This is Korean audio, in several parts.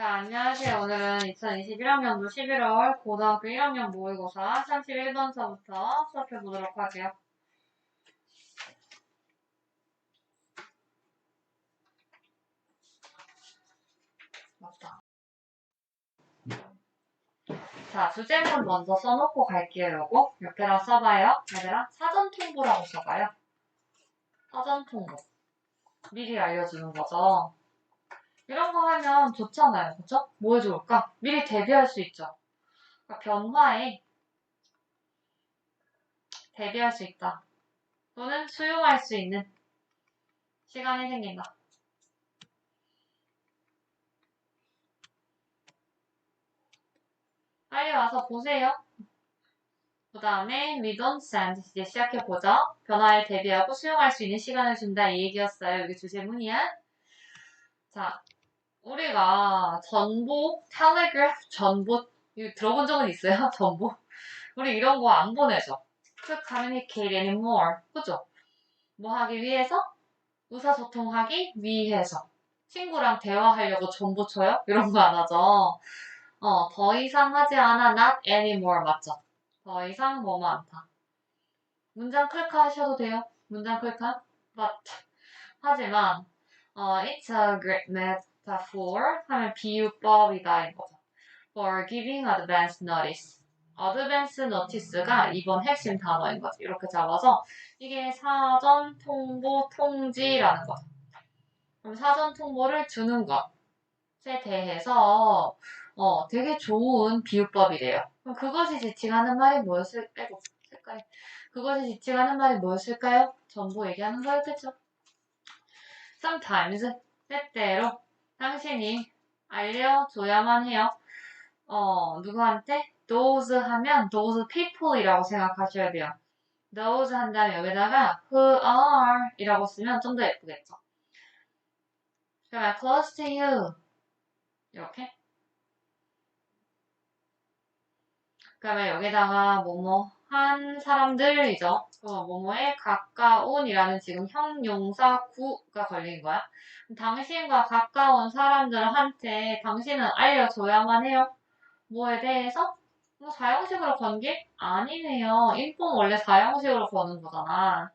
자, 안녕하세요. 오늘은 2021학년도 11월 고등학교 1학년 모의고사 31번서부터 수업해 보도록 할게요. 맞다. 자, 주제문 먼저 써놓고 갈게요, 요거. 옆에다 써봐요. 얘들아, 사전 통보라고 써봐요. 사전 통보. 미리 알려주는 거죠. 이런 거 하면 좋잖아요. 그쵸? 뭐에 좋을까? 미리 대비할 수 있죠. 그러니까 변화에 대비할 수 있다. 또는 수용할 수 있는 시간이 생긴다. 빨리 와서 보세요. 그 다음에 we don't send 이제 시작해보죠. 변화에 대비하고 수용할 수 있는 시간을 준다 이 얘기였어요. 여기 주제문이야. 자, 우리가 전보, 텔레그래프 전보 들어본 적은 있어요? 전보? 우리 이런 거 안 보내죠. to communicate anymore. 그죠? 뭐 하기 위해서? 의사소통하기 위해서. 친구랑 대화하려고 전보 쳐요? 이런 거 안 하죠. 어, 더 이상 하지 않아. not anymore. 맞죠? 더 이상 뭐뭐 않다. 문장 클카 하셔도 돼요. 문장 클카. but. 하지만, 어, it's a great metaphor 하면 비유법이다 인 거죠. for giving advance notice. advance notice가 이번 핵심 단어인 거죠. 이렇게 잡아서 이게 사전 통보 통지라는 거죠. 그럼 사전 통보를 주는 것에 대해서 어, 되게 좋은 비유법이래요. 그럼 그것이 지칭하는 말이 색깔이. 그것이 지칭하는 말이 뭐였을까요? 전부 얘기하는 거였겠죠. sometimes, 때때로, 당신이 알려줘야만 해요. 어, 누구한테? those 하면 those people이라고 생각하셔야 돼요. those 한 다음에 여기다가 who are 이라고 쓰면 좀 더 예쁘겠죠. 그러면 close to you 이렇게 그러면 여기다가 뭐뭐 한 사람들이죠. 어, 뭐뭐에 가까운이라는 지금 형용사 구가 걸린 거야. 당신과 가까운 사람들한테 당신은 알려줘야만 해요. 뭐에 대해서? 뭐 사형식으로 건 게 아니네요. inform 원래 사형식으로 거는 거잖아.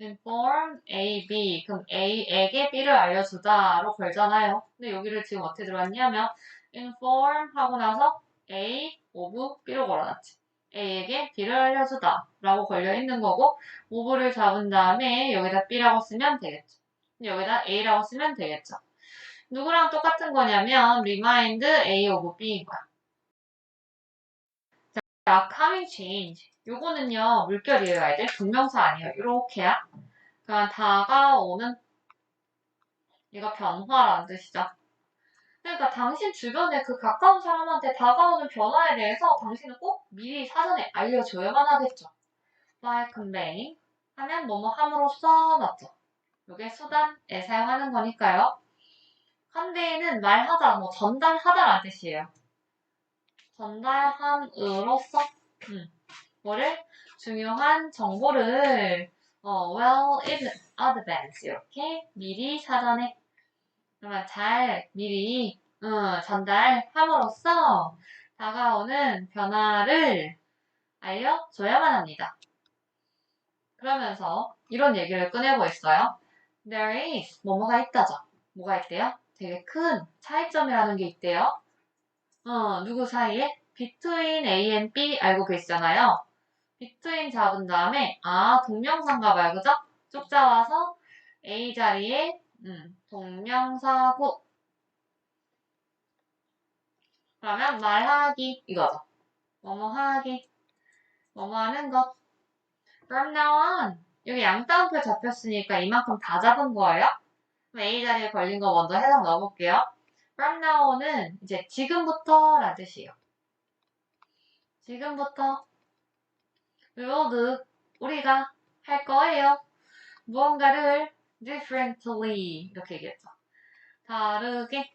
inform A, B. 그럼 A에게 B를 알려주다로 걸잖아요. 근데 여기를 지금 어떻게 들어갔냐면 inform 하고 나서 A of B로 걸어놨지. A에게 B를 알려주다 라고 걸려 있는 거고 of를 잡은 다음에 여기다 B라고 쓰면 되겠죠. 여기다 A라고 쓰면 되겠죠. 누구랑 똑같은 거냐면 remind A of B인 거야. 자, coming change. 요거는요, 물결이에요, 아이들. 동명사 아니에요. 이렇게야. 그냥 다가오는, 이거 변화라는 뜻이죠. 그러니까 당신 주변에 그 가까운 사람한테 다가오는 변화에 대해서 당신은 꼭 미리 사전에 알려줘야만 하겠죠. by conveying 하면 뭐뭐 함으로써 맞죠. 요게 수단에 사용하는 거니까요. convey는 말하다, 뭐 전달하다라는 뜻이에요. 전달함으로써 음, 뭐를 중요한 정보를 어, well in advance 이렇게 미리 사전에 그러면 잘 미리 어, 전달함으로써 다가오는 변화를 알려줘야만 합니다. 그러면서 이런 얘기를 꺼내고 있어요. There is 뭐뭐가 있다죠. 뭐가 있대요? 되게 큰 차이점이라는 게 있대요. 어, 누구 사이에? between A and B 알고 계시잖아요. between 잡은 다음에 아 동명사인가 봐요. 그죠? 쭉 잡아서 A 자리에 음, 동명사구 그러면 말하기 이거죠. 뭐뭐 하기 뭐뭐 하는 것 From now on 여기 양따옴표 잡혔으니까 이만큼 다 잡은 거예요. 그럼 A 자리에 걸린 거 먼저 해석 넣어볼게요. From now on은 이제 지금부터 라는 뜻이에요. 지금부터 we will 우리가 할 거예요. 무언가를 differently 이렇게 얘기했죠. 다르게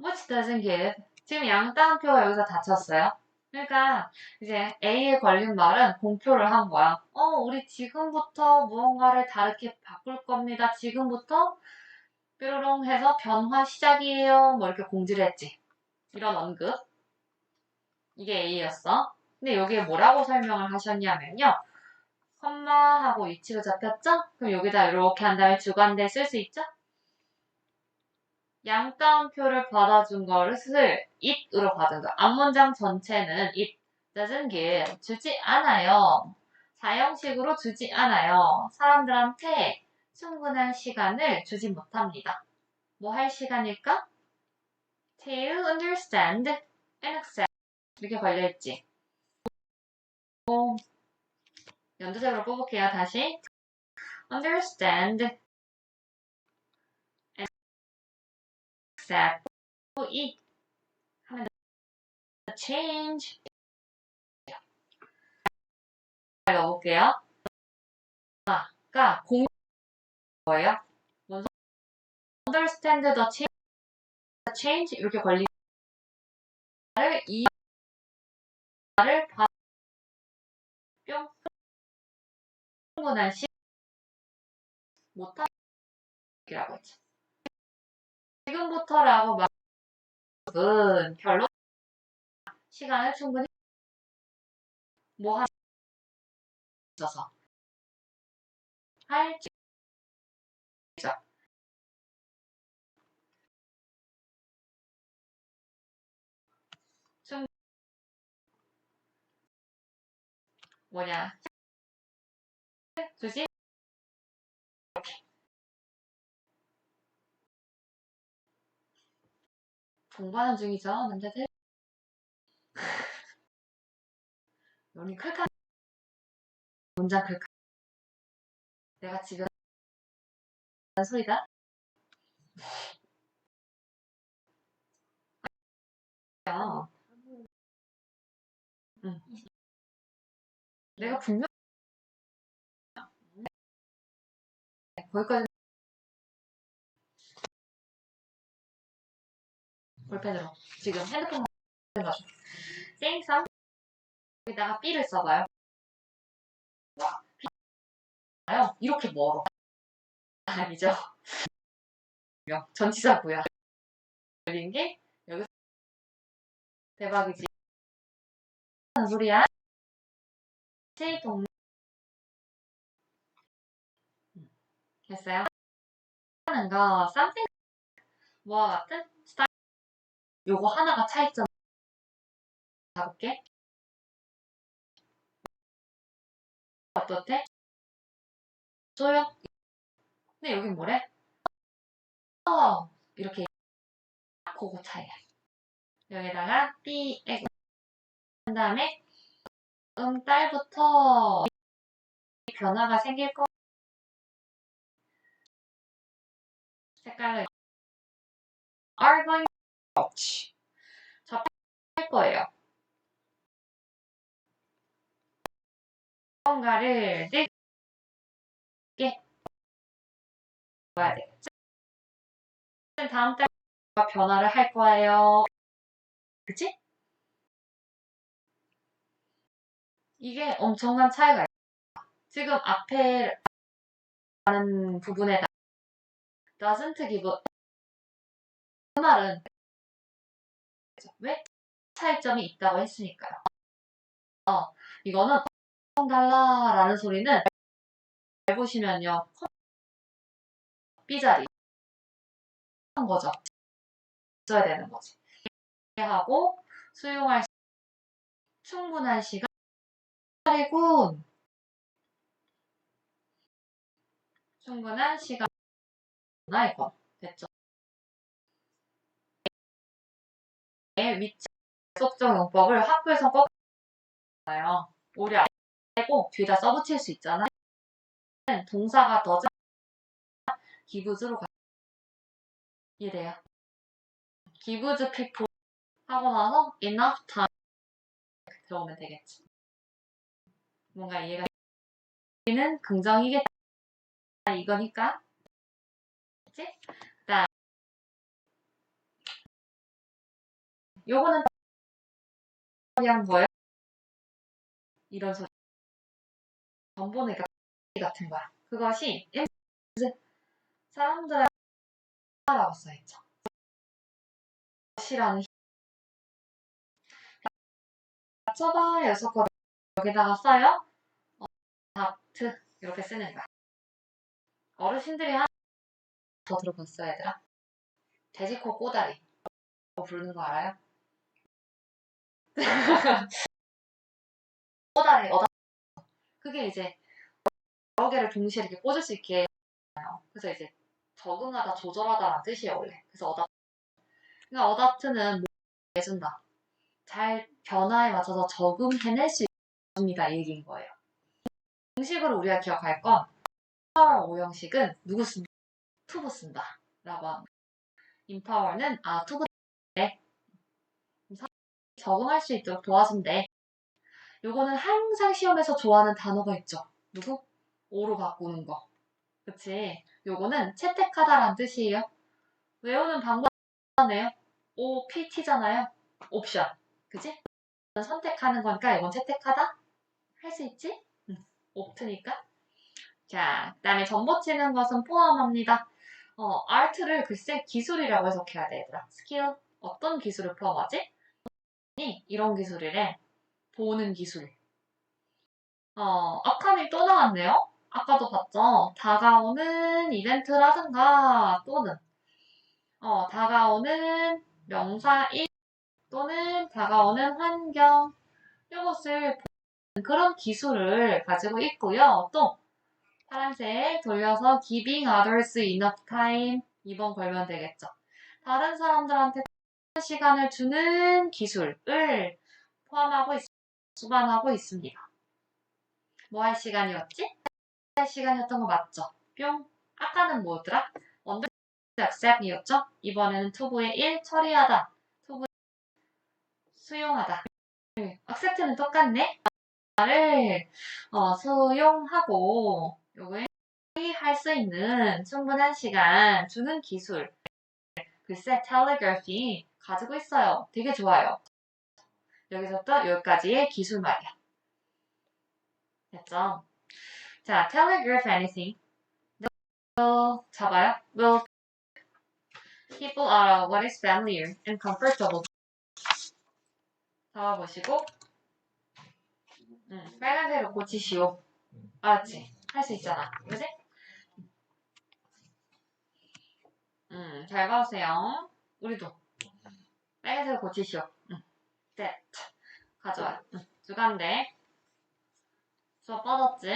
which doesn't give 지금 양따옴표가 여기서 닫혔어요. 그러니까 이제 A에 걸린 말은 공표를 한 거야. 어, 우리 지금부터 무언가를 다르게 바꿀 겁니다. 지금부터 뾰로롱 해서 변화 시작이에요. 뭐 이렇게 공지를 했지. 이런 언급. 이게 A였어. 근데 여기에 뭐라고 설명을 하셨냐면요. 컴마하고 위치가 잡혔죠? 그럼 여기다 이렇게 한 다음에 주관대 쓸 수 있죠? 양따옴표를 받아준 거를 it으로 받은 거. 앞문장 전체는 it doesn't give 주지 않아요. 사형식으로 주지 않아요. 사람들한테 충분한 시간을 주지 못합니다. 뭐 할 시간일까? To understand and accept 이렇게 걸려있지. 오, 연두색으로 뽑을게요. 다시 understand and accept 이 하면 돼. change 넣어볼게요. 아까 공? 먼저 understand the change, change 이렇게 말을 이 말을 봐- 충분한 시 못하기라고 했죠. 지금부터라고 말은 결론 시간을 충분히 뭐 하는 있어서 할지 충 뭐냐 이렇게 공부하는 중이죠 남자들. 여기 클카 문장 클카 내가 지금 소리다. 야. 응. 내가 분명 거기까지 볼펜으로 지금 핸드폰 가지고 생삼 여기다가 B를 써봐요. 이렇게 멀어. 아니죠. 전치사구야. 걸린 게 여기서 대박이지. 소리야? 제 동네 됐어요? 하는 거 something 뭐와 같은 스타일 요거 하나가 차이점 잡을게 어떻대? 조용 근데 여긴 뭐래? 어 이렇게 그거 차이야 여기다가 B 한 다음에 음 딸부터 변화가 생길 거 색깔로 are going to 접할 거예요. 뭔가를 늦게 봐야 되겠죠? 다음 달 변화를 할 거예요. 그치? 이게 엄청난 차이가 있어요. 지금 앞에 하는 부분에다 doesn't give 그 말은 왜 차이점이 있다고 했으니까요. 어, 이거는 달라라는 소리는 잘 보시면요. B자리 한 거죠. 써야 되는 거지. 하고 수용할 수 충분한 시간 차례군. 충분한 시간 나 이거 됐죠? 위치 속적 용법을 학교에서 꼭 나요. 우리 알고 뒤에다 써붙일 수 있잖아. 동사가 더 기부즈로 가. 이래요. 기부즈 피플 하고 나서 enough time 들어오면 되겠지. 뭔가 이해가 는 긍정이겠다. 이거니까. 그치? 그다음 요거는 한 거예요. 이런 소리. 전보는 같은 거야. 그것이 사람들 라고 써있죠. 시라는 맞춰봐 여섯 거 여기다가 써요. 어, 다트 이렇게 쓰는 거야. 어르신들이 하나 더 들어봤어 얘들아. 돼지코 꼬다리 뭐 부르는 거 알아요? 꼬다리 어다 그게 이제 여러 개를 동시에 이렇게 꽂을 수 있게. 그래서 이제 적응하다 조절하다라는 뜻이에요 원래. 그래서 어다 그러니까 어답트는 뭐 해준다. 잘 변화에 맞춰서 적응해낼 수 있습니다. 이 얘기인 거예요. 공식으로 우리가 기억할 건 empower 오형식은 누구 쓴다? 투부 쓴다. 라고 empower는 아 네. 적응할 수 있도록 도와준대. 요거는 항상 시험에서 좋아하는 단어가 있죠. 누구? 오로 바꾸는 거. 그치? 요거는 채택하다라는 뜻이에요. 외우는 방법이네요. OPT잖아요. 옵션. 그지? 선택하는 거니까 이건 채택하다? 할 수 있지? 응. 옵트니까. 자, 그 다음에 전보치는 것은 포함합니다. 어, 아트를 글쎄 기술이라고 해석해야 돼, 얘들아. 스킬. 어떤 기술을 포함하지? 이런 기술이래. 보는 기술. 어, 아카미 또 나왔네요? 아까도 봤죠? 다가오는 이벤트라든가 또는 어, 다가오는 명사 1 또는 다가오는 환경 이것을 보는 그런 기술을 가지고 있고요. 또 파란색 돌려서 giving others enough time 2번 걸면 되겠죠. 다른 사람들한테 시간을 주는 기술을 포함하고 있, 수반하고 있습니다. 뭐 할 시간이었지? 할 시간이었던 거 맞죠? 뿅. 아까는 뭐였더라? 언더 accept이었죠? 이번에는 투부의 1 처리하다. 투부 수용하다. accept는 똑같네? 말을 어, 수용하고 요거에 할 수 있는 충분한 시간 주는 기술 글쎄 텔레그래피 가지고 있어요. 되게 좋아요. 여기서부터 여기까지의 기술 말이야. 됐죠? 자, telegraph anything. will 잡아요. will people are what is familiar and comfortable. 잡아보시고 응, 빨간색으로 고치시오. 알았지? 할 수 있잖아. 그지? 음, 잘 봐보세요. 우리도 빨간색으로 고치시오. 응. 네. 가져와. 응. 주간데 수업 뻗었지?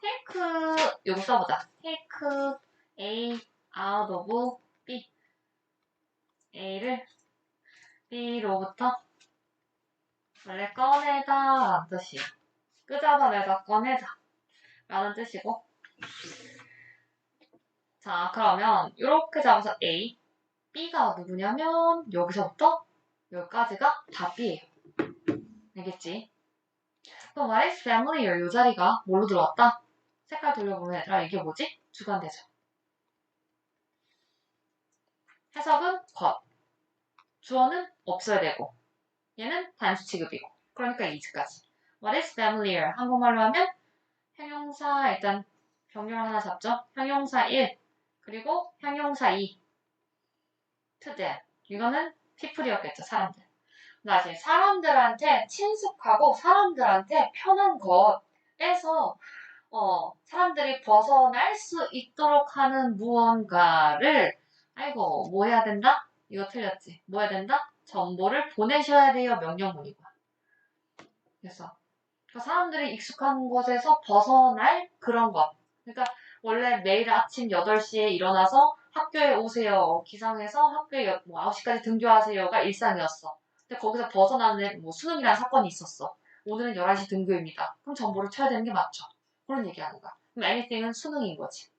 take 요거 써보자. take A out of B A를 B로부터 원래 꺼내다 뜻이야. 끄잡아내다 꺼내다 라는 뜻이고 자 그러면 이렇게 잡아서 A B가 누구냐면 여기서부터 여기까지가 다 B예요. 알겠지? 그럼 what is familiar 이 자리가 뭘로 들어왔다? 색깔 얘들아 이게 뭐지? 주관대죠. 해석은 것. 주어는 없어야 되고 얘는 단수 취급이고 그러니까 is까지. What is familiar? 한국말로 하면 형용사 일단 병렬 하나 잡죠. 형용사 1 그리고 형용사 2 to them. 이거는 people이었겠죠. 사람들. 다시 사람들한테 친숙하고 사람들한테 편한 것에서 어, 사람들이 벗어날 수 있도록 하는 무언가를 아이고 뭐 해야 된다? 이거 틀렸지. 뭐 해야 된다? 정보를 보내셔야 돼요. 명령문이고. 그래서 그 사람들이 익숙한 곳에서 벗어날 그런 것. 그러니까 원래 매일 아침 8시에 일어나서 학교에 오세요. 기상해서 학교에 뭐 9시까지 등교하세요가 일상이었어. 근데 거기서 벗어나는 뭐 수능이라는 사건이 있었어. 오늘은 11시 등교입니다. 그럼 정보를 쳐야 되는 게 맞죠. 그런 얘기하는 거야. 그럼 anything은 수능인 거지.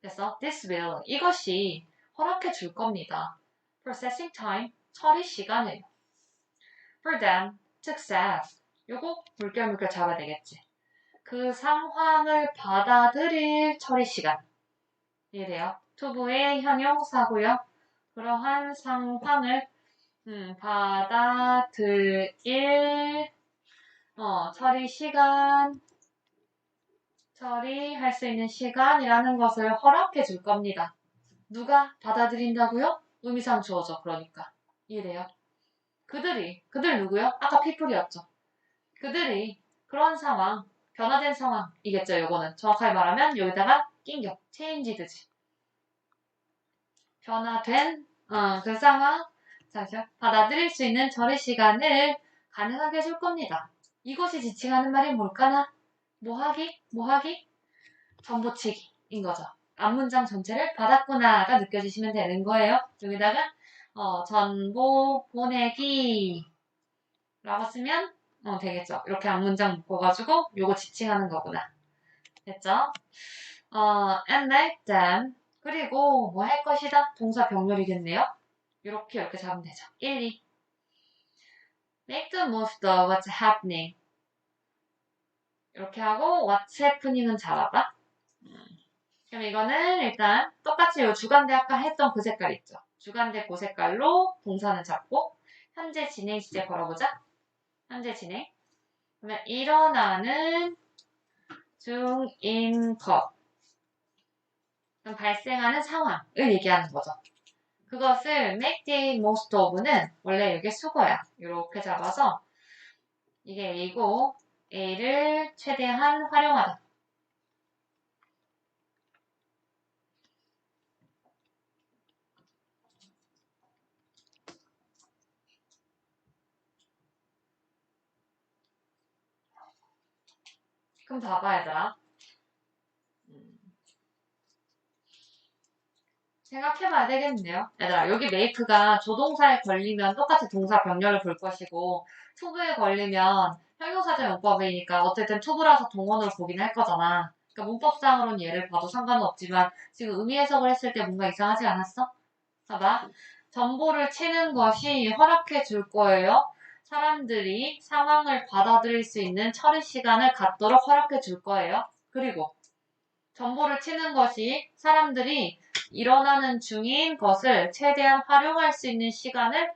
그래서 this will 이것이 허락해 줄 겁니다. processing time 처리 시간을 for them accept 요거 물결 물결 잡아야 되겠지. 그 상황을 받아들일 처리 시간. 이래요. 투부의 형용사고요. 그러한 상황을 음, 받아들일 어, 처리 시간 처리할 수 있는 시간이라는 것을 허락해 줄 겁니다. 누가 받아들인다고요? 의미상 주어져. 그러니까. 이해돼요? 그들이, 그들 누구요? 아까 people이었죠. 그들이 그런 상황, 변화된 상황이겠죠, 요거는. 정확하게 말하면 여기다가 낑겨. changed지. 변화된, 어, 그 상황, 잠시만. 받아들일 수 있는 처리 시간을 가능하게 해줄 겁니다. 이것이 지칭하는 말이 뭘까나? 뭐하기? 뭐하기? 전보치기인 거죠. 앞문장 전체를 받았구나가 느껴지시면 되는 거예요. 여기다가 어, 전보 보내기 라고 쓰면 어, 되겠죠. 이렇게 앞문장 묶어가지고 요거 지칭하는 거구나. 됐죠? 어, and let them 그리고 뭐 할 것이다? 동사 병렬이겠네요. 이렇게 이렇게 잡으면 되죠. 1, 2 Make the most of what's happening 이렇게 하고 what's happening은 잡아봐. 그럼 이거는 일단 똑같이 요 주간대 아까 했던 그 색깔 있죠. 주간대 그 색깔로 동사는 잡고 현재 진행 시제 걸어보자. 현재 진행. 그러면 일어나는 중인 것. 발생하는 상황을 얘기하는 거죠. 그것을 make the most of는 원래 이게 수거야. 이렇게 잡아서 이게 A고 A를 최대한 활용하다. 그럼 봐봐 얘들아. 음. 생각해봐야 되겠네요. 얘들아 여기 메이크가 조동사에 걸리면 똑같이 동사 병렬을 볼 것이고 투부에 걸리면 형용사적 용법이니까 어쨌든 투부라서 동원으로 보긴 할 거잖아. 그러니까 문법상으로는 얘를 봐도 상관은 없지만 지금 의미 해석을 했을 때 뭔가 이상하지 않았어? 봐봐. 정보를 치는 것이 허락해 줄 거예요. 사람들이 상황을 받아들일 수 있는 처리 시간을 갖도록 허락해 줄 거예요. 그리고 정보를 치는 것이 사람들이 일어나는 중인 것을 최대한 활용할 수 있는 시간을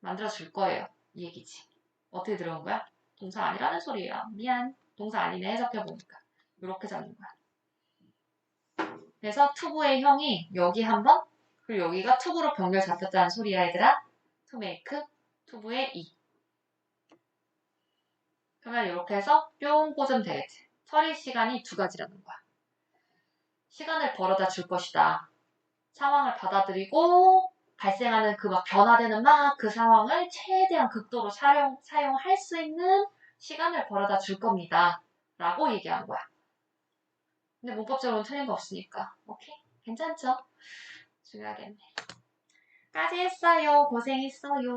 만들어 줄 거예요. 이 얘기지. 어떻게 들어온 거야? 동사 아니라는 소리예요. 미안. 동사 아니네 해석해 보니까. 이렇게 잡는 거야. 그래서 투부의 형이 여기 한 번, 그리고 여기가 투부로 병렬 잡혔다는 소리야, 얘들아. make, 투부의 이. 그러면 이렇게 해서 뿅 꽂으면 되겠지. 처리 시간이 두 가지라는 거야. 시간을 벌어다 줄 것이다. 상황을 받아들이고 발생하는 그 막 변화되는 막 그 상황을 최대한 극도로 사용, 사용할 수 있는 시간을 벌어다 줄 겁니다. 라고 얘기한 거야. 근데 문법적으로는 틀린 거 없으니까. 오케이? 괜찮죠? 중요하겠네. 까지 했어요. 고생했어요.